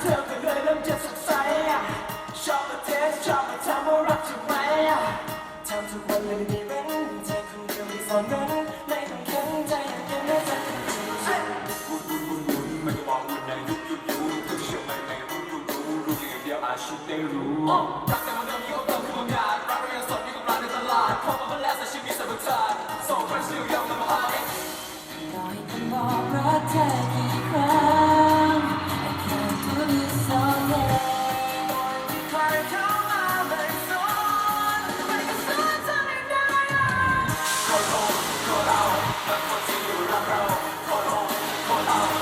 เธอก็เลยเริ่มจะสงสัยชอบมาเทสชอบมาทำว่ารักเธอไหมทำทุกวันเลยม่ได้นเธคนเดียวที่สอนคนไม่ต้องแข็งใจย่งเดียจบุบุบนวุ่นวุ่ไม่มองวุ่นในยุคยุคยุเชื่อไหมในรู้รู้รู้รู้อย่างเดีอาชีพรู้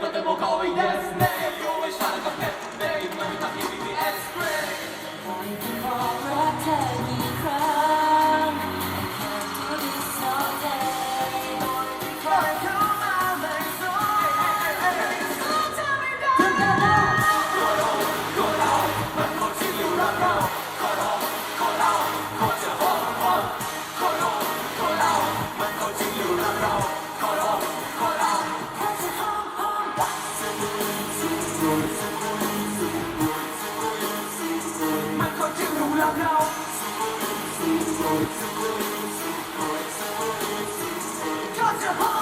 とてもかわいいですね。Got your heart.